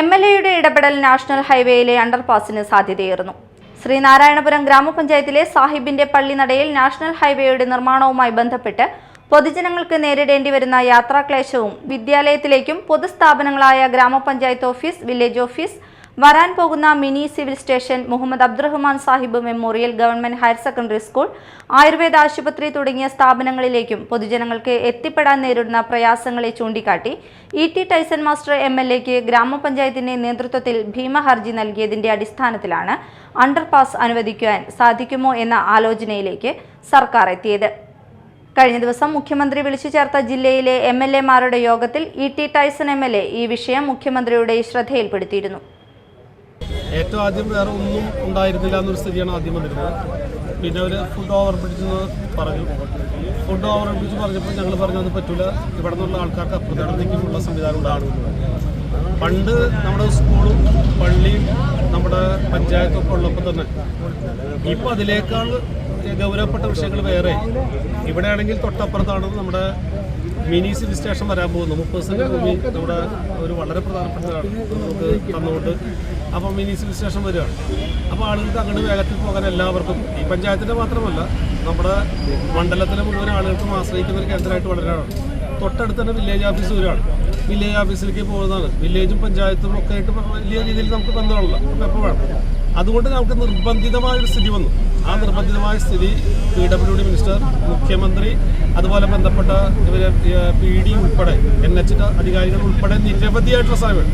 M L എയുടെ ഇടപെടൽ national ഹൈവേയിലെ അണ്ടർപാസിന് സാധ്യതയേറുന്നു. Sreenarayanapuram ഗ്രാമപഞ്ചായത്തിലെ സാഹിബിന്റെ പള്ളി നടയിൽ നാഷണൽ ഹൈവേയുടെ നിർമ്മാണവുമായി ബന്ധപ്പെട്ട് പൊതുജനങ്ങൾക്ക് നേരിടേണ്ടി വരുന്ന യാത്രാക്ലേശവും വിദ്യാലയത്തിലേക്കും പൊതുസ്ഥാപനങ്ങളായ ഗ്രാമപഞ്ചായത്ത് ഓഫീസ് വില്ലേജ് ഓഫീസ് വരാൻ പോകുന്ന mini civil station Muhammad Abdurahman Sahib memorial government higher secondary school Ayurveda ആശുപത്രി തുടങ്ങിയ സ്ഥാപനങ്ങളിലേക്കും പൊതുജനങ്ങൾക്ക് എത്തിപ്പെടാൻ നേരിടുന്ന പ്രയാസങ്ങളെ ചൂണ്ടിക്കാട്ടി E T Tyson master M L എക്ക് ഗ്രാമപഞ്ചായത്തിന്റെ നേതൃത്വത്തിൽ ഭീമ ഹർജി നൽകിയതിന്റെ അടിസ്ഥാനത്തിലാണ് അണ്ടർപാസ് അനുവദിക്കുവാൻ സാധിക്കുമോ എന്ന ആലോചനയിലേക്ക് സർക്കാർ എത്തിയത്. കഴിഞ്ഞ ദിവസം മുഖ്യമന്ത്രി വിളിച്ചു ചേർത്ത ജില്ലയിലെ എം എൽ എമാരുടെ യോഗത്തിൽ E T Tyson M L A ഈ വിഷയം മുഖ്യമന്ത്രിയുടെ ശ്രദ്ധയിൽപ്പെടുത്തിയിരുന്നു. ഏറ്റവും ആദ്യം വേറെ ഒന്നും ഉണ്ടായിരുന്നില്ല എന്നൊരു സ്ഥിതിയാണ് ആദ്യം വന്നിരുന്നത്. പിന്നെ അവർ ഫുഡ് ഓവർ ബ്രിഡ്ജ് പറഞ്ഞു. ഫുഡ് ഓവർ ബ്രിഡ്ജ് പറഞ്ഞപ്പോൾ ഞങ്ങൾ പറഞ്ഞു അത് പറ്റില്ല ഇവിടെ നിന്നുള്ള ആൾക്കാർക്ക് അപ്പുറത്തേക്കുള്ള സംവിധാനം ഉണ്ടാകും പണ്ട് നമ്മുടെ സ്കൂളും പള്ളിയും നമ്മുടെ പഞ്ചായത്തും ഒക്കെ ഉള്ളപ്പോൾ തന്നെ ഇപ്പോൾ അതിനേക്കാൾ ഗൗരവപ്പെട്ട വിഷയങ്ങൾ വേറെ. ഇവിടെയാണെങ്കിൽ തൊട്ടപ്പുറത്താണ് നമ്മുടെ മിനി സിവിൽ സ്റ്റേഷൻ വരാൻ പോകുന്നു. മുപ്പത് സെന്റ് ഭൂമി നമ്മുടെ ഒരു വളരെ പ്രധാനപ്പെട്ടതാണ് നമുക്ക് തന്നുകൊണ്ട് അപ്പോൾ മിനി സിവിൽ സ്റ്റേഷൻ വരികയാണ്. അപ്പോൾ ആളുകൾക്ക് അങ്ങോട്ട് വേഗത്തിൽ പോകാൻ എല്ലാവർക്കും ഈ പഞ്ചായത്തിന്റെ മാത്രമല്ല നമ്മുടെ മണ്ഡലത്തിലെ മുഴുവൻ ആളുകൾക്കും ആശ്രയിക്കുന്ന ഒരു കേന്ദ്രമായിട്ട് വളരെ തൊട്ടടുത്ത് തന്നെ വില്ലേജ് ഓഫീസ് വരികയാണ്. വില്ലേജ് ഓഫീസിലേക്ക് പോകുന്നതാണ്. വില്ലേജും പഞ്ചായത്തും ഒക്കെ ആയിട്ട് വലിയ രീതിയിൽ നമുക്ക് ബന്ധമുള്ള എപ്പോൾ വേണം അതുകൊണ്ട് നമുക്ക് നിർബന്ധിതമായ ഒരു സ്ഥിതി വന്നു. ആ നിർബന്ധിതമായ സ്ഥിതി പി ഡബ്ല്യു ഡി മിനിസ്റ്റർ മുഖ്യമന്ത്രി അതുപോലെ ബന്ധപ്പെട്ട ഇവരെ പി ഡി ഉൾപ്പെടെ എൻ എച്ച് അധികാരികൾ ഉൾപ്പെടെ നിരവധിയായിട്ടുള്ള സമയം